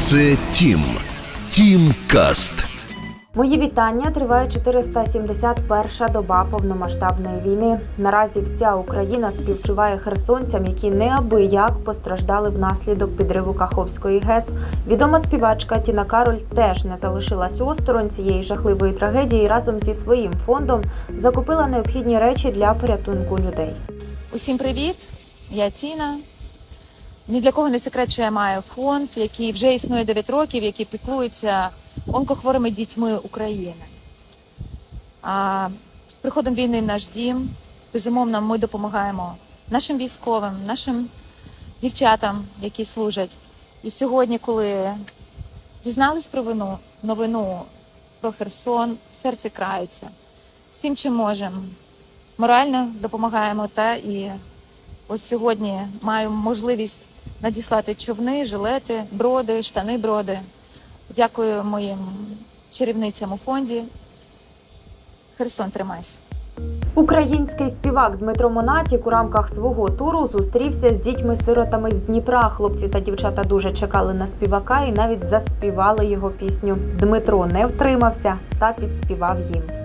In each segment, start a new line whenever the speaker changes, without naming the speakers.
Це Тім. Тім Каст.
Мої вітання триває 471-ша доба повномасштабної війни. Наразі вся Україна співчуває херсонцям, які неабияк постраждали внаслідок підриву Каховської ГЕС. Відома співачка Тіна Кароль теж не залишилась осторонь цієї жахливої трагедії. і Разом зі своїм фондом закупила необхідні речі для порятунку людей.
Усім привіт! Я Тіна. Ні для кого не секрет, що я маю фонд, який вже існує 9 років, який піклується онкохворими дітьми України. А з приходом війни в наш дім, безумовно, ми допомагаємо нашим військовим, нашим дівчатам, які служать. І сьогодні, коли дізнались про вину, новину про Херсон, серце крається. Всім, чим можемо. Морально допомагаємо та і Ось сьогодні маю можливість надіслати човни, жилети, броди, штани, броди. Дякую моїм чарівницям у фонді. Херсон, тримайся.
Український співак Дмитро Монатік у рамках свого туру зустрівся з дітьми-сиротами з Дніпра. Хлопці та дівчата дуже чекали на співака і навіть заспівали його пісню. Дмитро не втримався та підспівав їм.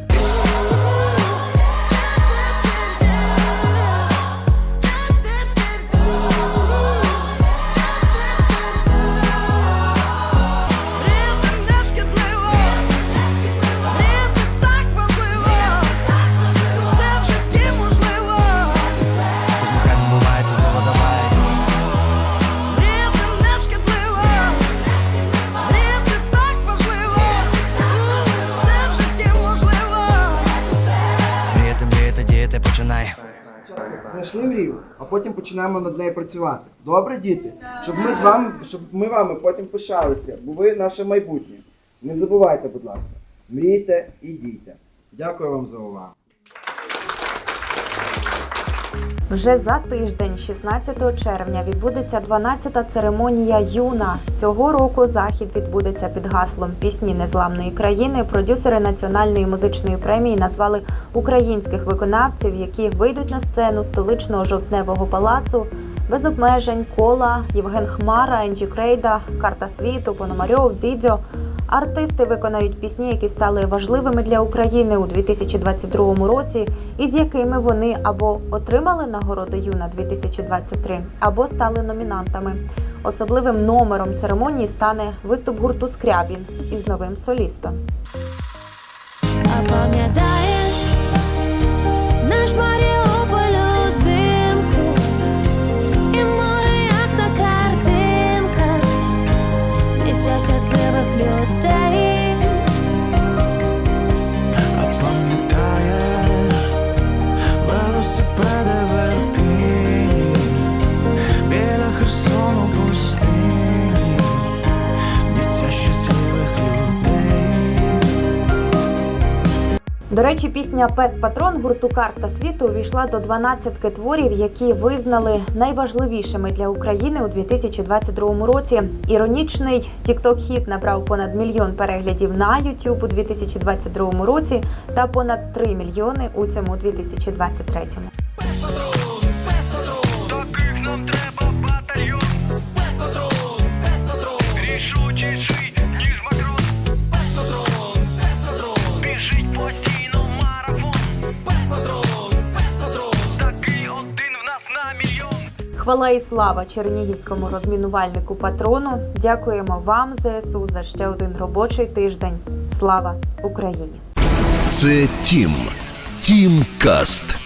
Починай
Знайшли мрію, а потім починаємо над нею працювати. Добре, діти? Щоб ми з вами, щоб ми вами потім пишалися, бо ви наше майбутнє. Не забувайте, будь ласка, мрійте і дійте. Дякую вам за увагу.
Вже за тиждень, 16 червня, відбудеться 12-та церемонія Юна. Цього року захід відбудеться під гаслом Пісні незламної країни. Продюсери національної музичної премії назвали українських виконавців, які вийдуть на сцену столичного жовтневого палацу. Без обмежень кола, Євген Хмара, Енджі Крейда, Карта світу, Пономарьов, Дзідзьо. Артисти виконають пісні, які стали важливими для України у 2022 році, і з якими вони або отримали нагороди Юна 2023, або стали номінантами. Особливим номером церемонії стане виступ гурту Скрябін із новим солістом. До речі, пісня Пес Патрон гурту Карта світу увійшла до 12 творів, які визнали найважливішими для України у 2022 році. Іронічний тікток хіт набрав понад мільйон переглядів на YouTube у 2022 році та понад 3 мільйони у цьому 2023. Хвала і слава чернігівському розмінувальнику патрону. Дякуємо вам, ЗСУ, за ще один робочий тиждень. Слава Україні!
Це Тім. Тім Каст.